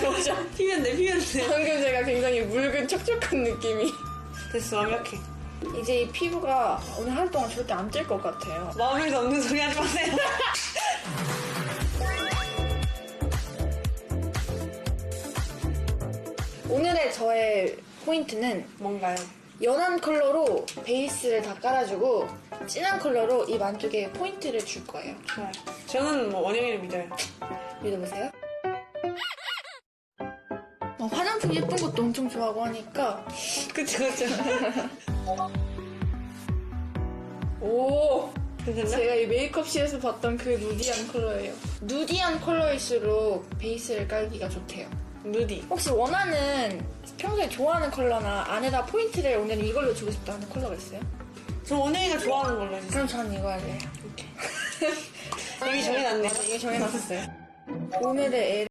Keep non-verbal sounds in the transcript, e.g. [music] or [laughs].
거죠. 피면 돼, 피면 돼. 방금 제가 굉장히 묽은 촉촉한 느낌이. 됐어, 완벽해. 이제 이 피부가 오늘 하루 동안 절대 안 찔 것 같아요. 마음에서 없는 소리 하지 마세요. [laughs] 오늘의 저의 포인트는 뭔가요? 연한 컬러로 베이스를 다 깔아주고 진한 컬러로 입 안쪽에 포인트를 줄 거예요. 좋아요. 저는 뭐 원영이를 믿어요. 믿어보세요. 어, 화장품 예쁜 것도 엄청 좋아하고 하니까 [laughs] 그쵸, 그쵸. 오 괜찮나? 제가 이 메이크업실에서 봤던 그 누디한 컬러예요. 누디한 컬러일수록 베이스를 깔기가 좋대요. 누디. 혹시 원하는 평소에 좋아하는 컬러나 안에다 포인트를 오늘 이걸로 주고 싶다 하는 컬러가 있어요? 저 원영이가 좋아하는 걸로 해주세요. 그럼 저는 이거 할래요. [laughs] 이미 정해놨네. 이게 정해놨었어요. 오늘의